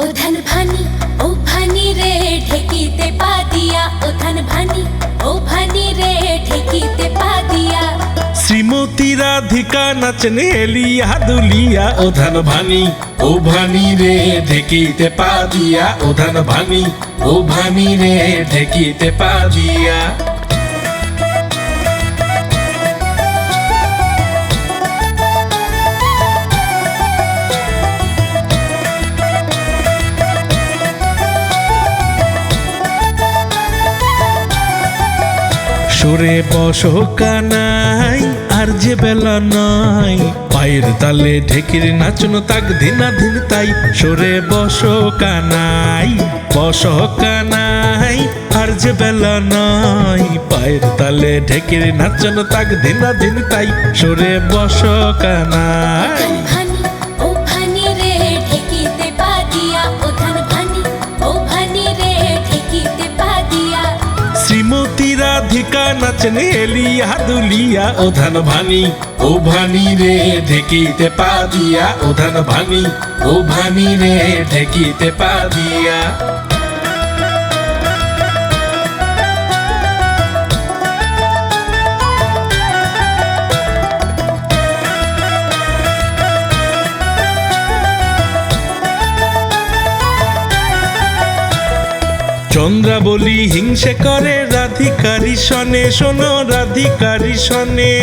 ও ধান ভানি, ও ভানি রে, ঢেকিতে পা দিয়া। ও ধান ভানি, ও ভানি রে, ঢেকিতে পা দিয়া। শ্রীমতী রাধিকা নাচন এলিয়া দুলিয়া। ও ধন ভানি, ও ভানি রে, ঢেকিতে পা দিয়া। ও ধন ভানি, ও ভানি রে, ঢেকিতে পা দিয়া। সরে বসো কানাই আর যে বেলা নাই। পায়ের তালে ঢেকির নাচন তাক দিনা দিন তাই। সরে বসো কানাই বসো কানাই আর যে বেলা নাই। পায়ের তালে ঢেকির নাচন তাক দিনা দিন তাই। সরে বসো কানাই নাচন এলিয়া দুলিয়া, ও ধান ভানি, ও ভানি রে ঢেকিতে পা দিয়া, ও ধান ভানি, ও ভানি রে ঢেকিতে পা দিয়া। চন্দ্রা বলি হিংসে করে রাধিকারি সনে, শোনো রাধিকারী সনে।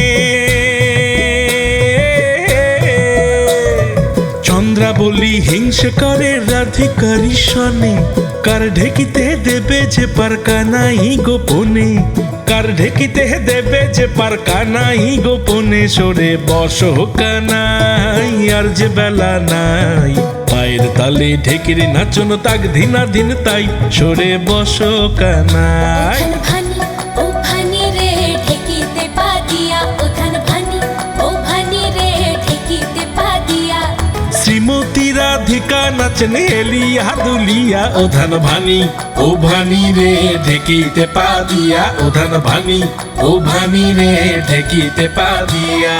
চন্দ্রা বলি হিংসে করে রাধিকারি সনে, কার ঢেকিতে দেবে যে পার কানাই গোপনে, কার ঢেকিতে দেবে যে পার কানাই গোপনে, সরে বসো কানাই, আর যে বেলা নাই। তালে ঢেকির নাচন তাক ধিনা দিন তাই। সরে বসো কানাই। শ্রীমতী রাধিকা নাচন এলিয়া দুলিয়া ও ধন ভানি ও ভানি রে ঢেকিতে পা দিয়া। ও ধন ভানি ও ভানি রে ঢেকিতে পা দিয়া।